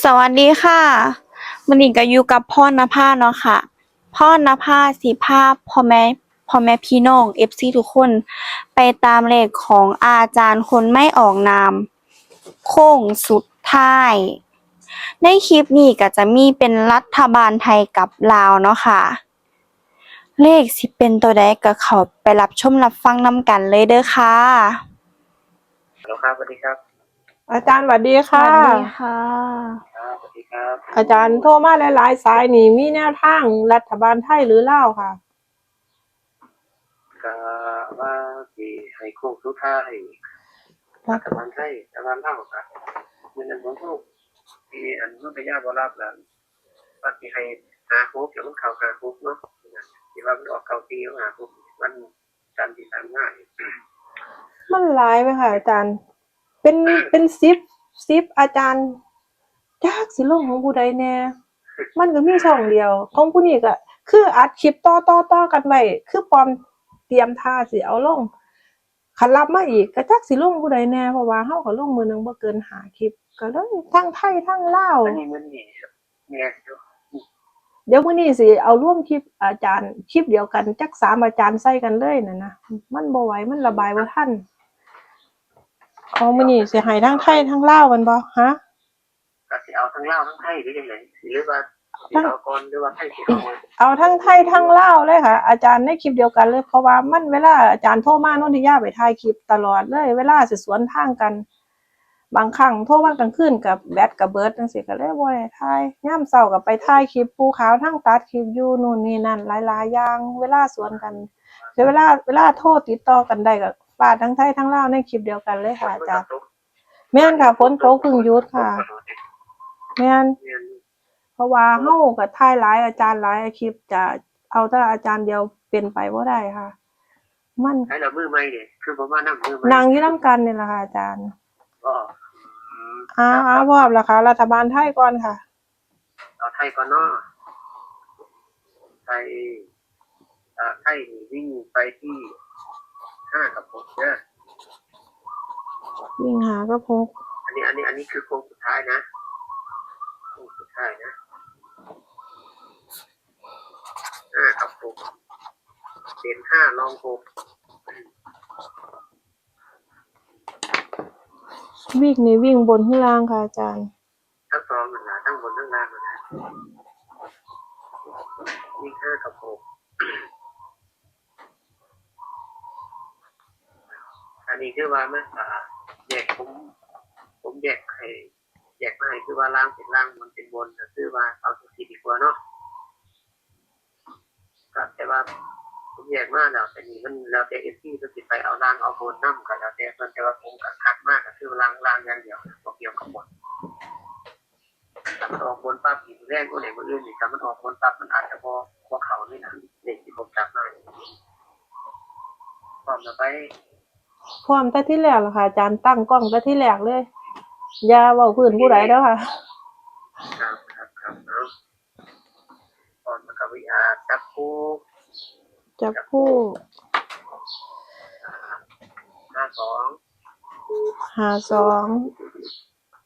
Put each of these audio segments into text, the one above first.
สวัสดีค่ะมันนี้ก็อยู่กับพ่อนภาเนาะค่ะพ่อนภาสิภาพพ่อแม่พ่อแม่พี่น้อง FC ทุกคน ไปตามเลขของอาจารย์คนไม่ออกนาม โค้งสุดท้าย ในคลิปนี้ก็จะมีเป็นรัฐบาลไทยกับลาวเนาะค่ะ เลขสิเป็นตัวใดก็เขาไปรับชมรับฟังน้ำกันเลยเด้อค่ะฮัลโหลครับสวัสดีครับ อาจารย์สวัสดีสค่ะ วัสดีค่ะ ครับสวัสดีครับอาจารย์โทรมาหลายๆสายนี่มีแนวทางรัฐบาลไทยหรือลาวค่ะก็ว่าที่ให้โค้งสุดท้ายรัฐบาลไทยรัฐบาลลาวครับมันนั้นผมก็ที่อันนู้นไปย่าบ่รับแล้วว่าที่ให้หาโค้งเกี่ยวกับข่าวหาโค้งเนาะที่ว่ามันออกเก่าตีหาโค้งวันจันทร์ที่สามง่ายมันหลายไหมค่ะอาจารย์ เป็นเป็นซิปซิปอาจารย์จากสิลงของผู้ใดแน่ มันก็มีช่องเดียว ของผู้นี้ก็คืออัดคลิปต่อต่อต่อกันไว้คือปลอมเตรียมท่าสิเอาลงคันรับมาอีกก็จักสิลงผู้ใดแน่เพราะว่าเฮาก็ลงมือหนึงบ่เกินหาคลิป ก็เลยทั้งไทยทั้งลาวอันนี้มันนี่แม่อยู่เดี๋ยวมื้อนี้สิเอาร่วมคลิปอาจารย์คลิปเดียวกันจักสามอาจารย์ใส่กันเลยน่ะนะมันบ่ไหวมันระบายบ่ทัน ของมื้อนี้สิให้ทั้งไทยทั้งลาวกันบ่ฮะก็สิเอาทั้งลาวทั้งไทยหรือยังไงหรือว่าสิเอาก่อนหรือว่าไทยสิเอาเอาทั้งไทยทั้งลาวเลยค่ะ อาจารย์ในคลิปเดียวกันเลยเพราะว่ามันเวลาอาจารย์โทรมานนทิยาไปถ่ายคลิปตลอดเลย เวลาสิสวนทางกัน บางครั้งโทรมากลางคืนกับแบตกับเบิร์ดจังซี่ก็เลยบ่ได้ถ่ายยามเช้าก็ไปถ่ายคลิปภูเขาทั้งตัดคลิปอยู่นู่นนี่นั่นหลายๆอย่างเวลาสวนกันเวลาเวลาโทรติดต่อกันได้ก็ ฟาดทั้งไทยทั้งลาวในคลิปเดียวกันเลยค่ะอาจารย์แม่นค่ะฝนตกเพึ่งหยุดค่ะ แม่นเรียนเพราะว่าเฮากับท่ายหลายอาจารย์หลายคลิปจะเอาแต่อาจารย์เดียวเป็นไปบ่ได้ค่ะ มันให้เรามือใหม่เนี่ยคือผมว่านั่งมือใหม่นางอยู่นํกันนี่ล่ะค่ะอาจารย์ก็อืมอ้าวอ้าวพร้อมแล้วค่ะ รัฐบาลไทยก่อนค่ะ เอาไทยก่อนเนาะไทยอ่าไทยนี่วิ่งไปที่ ห้ากับหกเนี่ยวิ่งหาก็พกอันนี้ อันนี้ อันนี้คือโค้งสุดท้ายนะโค้งสุดท้ายนะห้ากับหกเด่นห้าลองหกวิ่งนี่วิ่งบนข้างล่างค่ะอาจารย์ทั้งสองมันนะทั้งบนทั้งล่างมันนะวิ่งห้ากับหก อันนี้คือว่ามันอ่าแยกผมผมแยกให้แยกมาให้คือว่าล่างเป็นล่างบนเป็นบนคือว่าเอาสุขีดีกว่าเนาะแต่ว่าผมแยกมากแล้วแต่นี่มันแล้วแต่เอฟซีก็ติดไปเอาล่างเอาบนนั่กันแล้วแต่เพิ่นแต่ว่าผมก็คัดมากก็คือล่างล่างอย่างเดียวบ่เกี่ยวกับบนถ้ามันออกบนปั๊บอีกแรงก็ไหนมันอื่นอีกถ้ามันออกบนปั๊บมันอาจจะพอพอเขานี่นะเด็กที่ผมจับมาพร้อมแล้วไป พร้อมแต่ที่แรกล่ะค่ะอาจารย์ตั้งกล้องแต่ที่แรกเลยอย่าเว้าพื้นผู้ใดเด้อค่ะ ครับครับครับเนาะก่อนมันก็วิอาจับคู่จับคู่ห้าสองหาสอง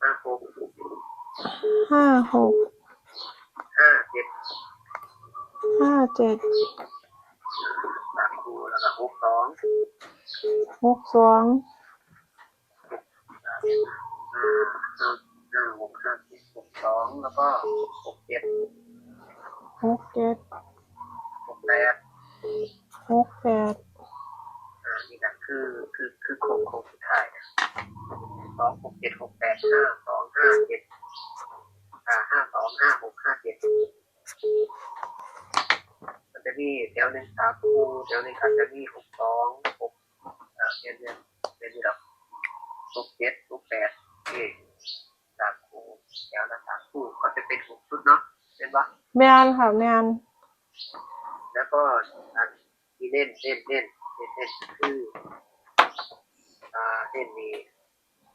ห้าหกห้าหกห้าเจ็ดห้าเจ็ดจับคู่แล้วก็หกสอง หกสองห้าห้าห้าหกห้าเจ็ดหกสองแล้วก็หกเจ็ดหกเจ็ดหกแปดหกแปดอ่านี่ก็คือคือคือโค้งโค้งสุดท้ายนะสองหกเจ็ดหกแปดห้าสองห้าเจ็ดอ่าห้าสองห้าหกห้าเจ็ดมันจะมีแถวหนึ่งสามคู่แถวหนึ่งอาจจะมีหกสองหก เนี่ยเนี่ยเป็นนี่หรอกหกเจ็ดหกแปดนี่สามคู่แถวละสามคู่ก็จะเป็นหกชุดเนาะเป็นปะแม่นค่ะแม่นแล้วก็อันที่เล่นเล่นเล่นเล่นเล่นคืออ่าเล่นมี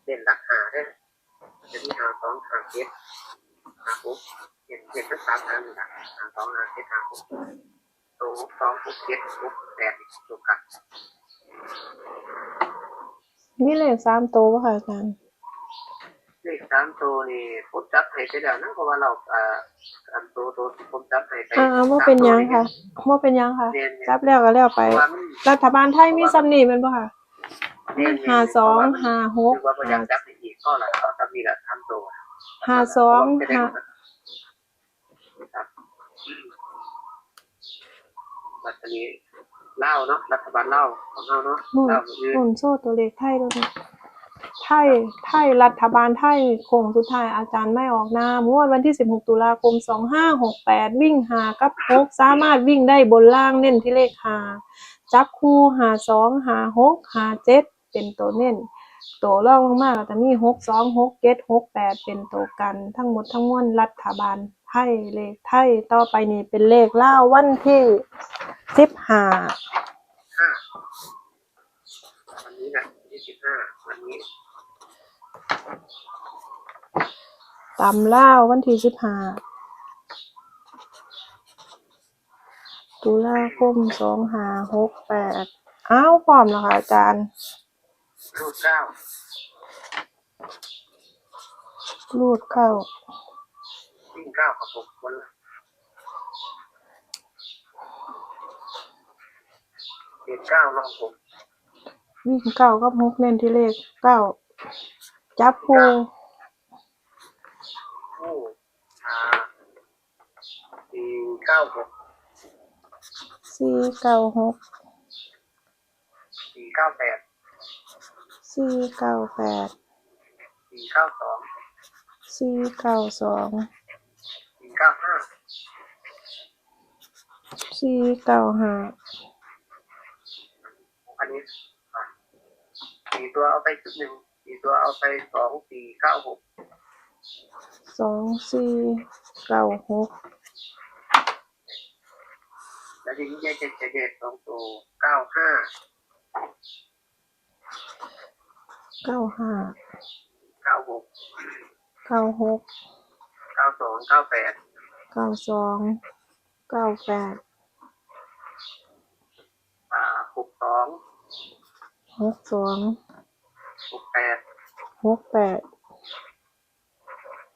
เล่นรักหาได้จะมีหางสองหางเจ็ดหาปุ๊บเล่นเล่นทั้งสามทางเลยนะหางสองหางเจ็ดหาปุ๊บ ตัวหกสองหกเจ็ดหกแปดตัวกันมีเลขสามตัวป่ะค่ะอาจารย์เลขสามตัวนี่ผมจับให้ไปแล้วนะเพราะว่าเราอ่าอันตัวตัวที่ผมจับให้ไปอ่าว่าเป็นหยังค่ะว่าเป็นหยังค่ะเรียนเนี่ยจับแล้วก็แล้วเพไปราะว่ามันรัฐบาลไทยมีซ้ำนี่แม่นบ่ค่ะเรียนเนี่ยห้าสองห้าหก หรือว่าพยายามจับให้อีกก็หละเขาทำนี่แหละทำตัวห้าสองห้า ครับ รัฐนี้เล่าวเนาะรัฐบาลเล่าวของเราเนาะหมุนเล่าวคือหมุนโซ่ตัวเลขไทยด้วยนะไทยไทยรัฐบาลไทยโค้งสุดท้ายอาจารย์ไม่ออกนามงวดวันที่ 16 ตุลาคม 2568 วิ่งหากับหกสามารถวิ่งได้บนล่างเน้นที่เลขหาจับคู่หาสองหาหกหาเจ็ดเป็นตัวเน้นตัวรองลงมากจะมีหกสองหกเจ็ดหกแปดเป็นตัวกันทั้งหมดทั้งมวลรัฐบาล ไทยเลขไทยต่อไปนี้เป็นเลขล่าววันที่สิบห้าห้าวันนี้นะยี่สิบห้าวันนี้ตำล่าววันที่สิบห้าตุลาคมสองห้าหกแปดอ้าวพร้อมแล้วค่ะอาจารย์รูปเก้ารูดเข้า วิ่งเก้ากับหกคนละเด็กเก้าลองหกวิ่งเก้ากับหกเน้นที่เลขเก้าจับคู่คู่อ่าสี่เก้าหกสี่เก้าหกสี่เก้าแปดสี่เก้าแปดสี่เก้าสองสี่เก้าสองสี่ เก้าห้าสี่เก้าห้าอันนี้สี่ตัวเอาไปชุดหนึ่งสี่ตัวเอาไปสองสี่เก้าหกสองสี่เก้าหกแล้วทีนี้แยกเจ็ดเจ็ดสองตัวเก้าห้าเก้าห้าเก้าหกเก้าหกเก้าสองเก้าแปด เก้าสองเก้าแปดอ่าหกสองหกสองหกแปดหกแปด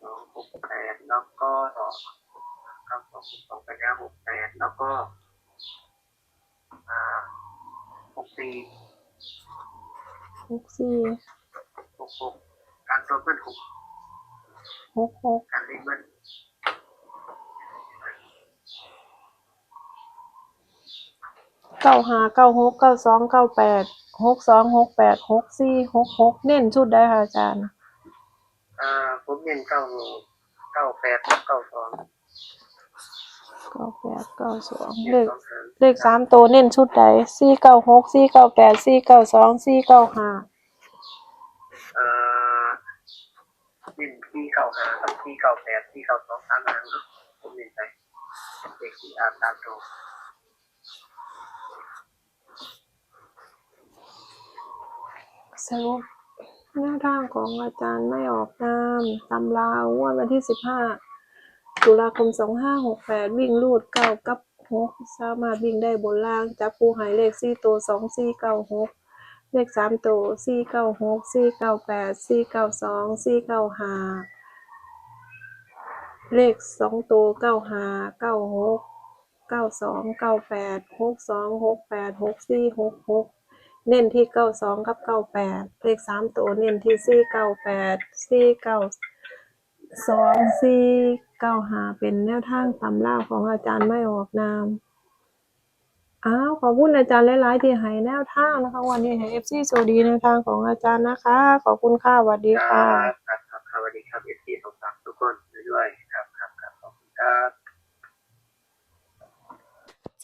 สองหกแปดแล้วก็เก้าสองหกสองแปดเก้าหกแปดแล้วก็อ่าหกสี่หกสี่หกหกการตัวเพื่อนหกหกหกการเล่นมัน เก้าห้าเก้าหกเก้าสองเก้าแปดหกสองหกแปดหกสี่หกหกเน้นชุดได้ค่ะอาจารย์อ่าผมเน้นเก้าเก้าแปดกับเก้าสองเก้าแปดเก้าสองเน้เลนขสองหางเลขสามตัวเน้นชุดใดสี่เก้าหกสี่เก้าแปดสี่เก้าสองสี่เก้าห้าอ่าเน้นที่เก้าหากับที่เก้าแปดที่เก้าสองสามหางเนาะผมเน้นไปเด็กที่อ่านตามตัว สรุปหน้าทางของอาจารย์ไม่ออกนามตำราวงวดวันที่สิบห้าตุลาคมสองห้าหกแปดวิ่งลูดเก้ากับหกสามารถวิ่งได้บนล่างจับผู้หายเลขสี่ตัวสองสี่เก้าหกเลขสามตัวสี่เก้าหกสี่เก้าแปดสี่เก้าสองสี่เก้าห้าเลขสองตัวเก้าห้าเก้าหกเก้าสองเก้าแปดหกสองหกแปดหกสี่หกหก เน้นที่เก้าสองกับเก้าแปดเลขสามตัวเน้นที่สี่เก้าแปดสี่เก้าสองสี่เก้าหาเป็นแนวทางตำราของอาจารย์ไม่ออกนามอ้าวขอบคุณอาจารย์หลายๆที่ให้แนวทางนะคะ วันนี้ให้เอฟซีโซดีแนวทางของอาจารย์นะคะ ขอบคุณค่ะสวัสดีคค่ะรับครับครับสวัสดีครับเอฟซีสองสามทุกคนด้วยครับครับครับขอบคุณครับ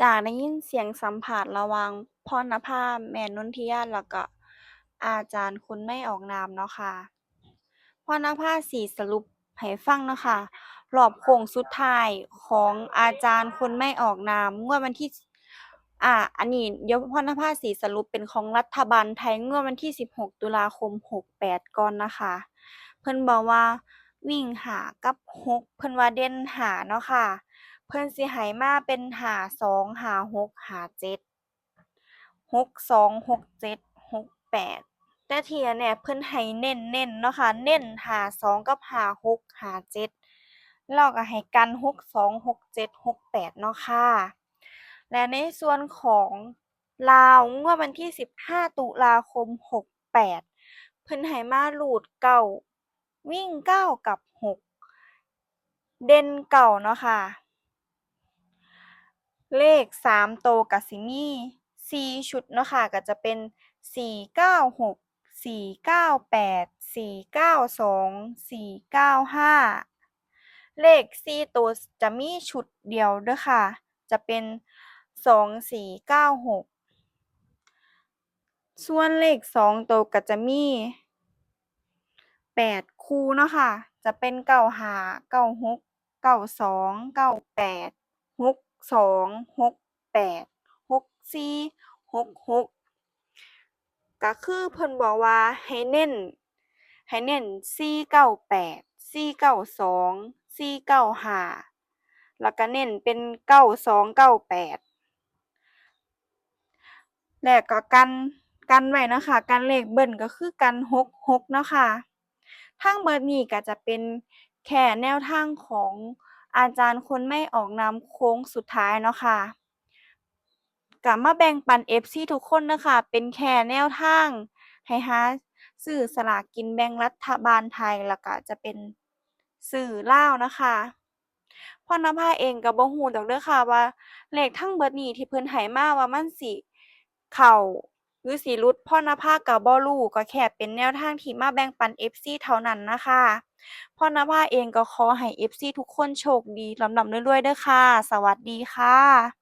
จากได้ยินเสียงสัมผัสระหวังพ รณภาพแม่นนทิยาแล้วก็อาจารย์คุณไม่ออกนามเนาะค่ะพรณภาพสีสรุปให้ฟังเนาะค่ะรอบโค้งสุดท้ายของอาจารย์คนไม่ออกนามงวดวันที่อ่า อันนี้เดี๋ยวพรณภาพสีสรุปเป็นของรัฐบาลไทยงวดวันที่ 16 ตุลาคม 68 ก่อนนะคะ เพิ่นบอกว่าวิ่งหากับหกเพิ่นว่าเด่นหาเนาะค่ะ เพิ่นสิให้มาเป็นหาสองหาหกหาเจ็ด หกสองหกเจ็ดหกแปดแต่เที่แน่ๆเพิ่นให้เน้นๆเนาะค่ะเน้น52กับ56 57แล้วก็ให้กัน62 67 68เจ็ดหกแปดเนาะค่ะ และในส่วนของลาวงวดวันที่15ตุลาคม68เพิ่นให้มารูดเก้าวิ่งเก้ากับหกเด่นเก้าเนาะค่ะ เลขสามโตวก็สิมี สี่ชุดเนาะค่ะก็จะเป็นสี่เก้าหกสี่เก้าแปดสี่เก้าสองสี่เก้าห้าเลขสี่ตัวจะมีชุดเดียวเด้อค่ะ จะเป็นสองสี่เก้าหกส่วนเลขสองตัวก็จะมีแปดคู่เนาะค่ะ จะเป็นเก้าห้าเก้าหกเก้า สี่หกหกก็คือเพิ่นบอกว่าให้เน้นให้เน้นสี่เก้าแปดสี่เก้าสองสี่เก้าห้าแล้วก็เน้นเป็นเก้าสองเก้าแปดและก็กันกันไว้นะคะกันเลขเบิ้ลก็คือกันหกหกเนาะค่ะทั้งเบิดนี้ก็จะเป็นแค่แนวทางของอาจารย์คนไม่ออกนามโค้งสุดท้ายเนาะค่ะ ก็มาแบ่งปัน FC ทุกคนนะคะ เป็นแค่แนวทาง ให้หาซื้อสลากกินแบ่งรัฐบาลไทยแล้วก็จะเป็นซื้อเล่านะคะพรณภาเองก็บ่ฮู้ดอกเด้อค่ะว่าเลขทั้งเบิดนี้ที่เพิ่นให้มาว่ามันสิเข้าหรือสิหลุดพรณภาก็บ่รู้ก็แค่เป็นแนวทางที่มาแบ่งปัน FC เท่านั้นนะคะพรณภาเองก็ขอให้ FC ทุกคนโชคดีลำๆรวยๆเด้อค่ะ สวัสดีค่ะ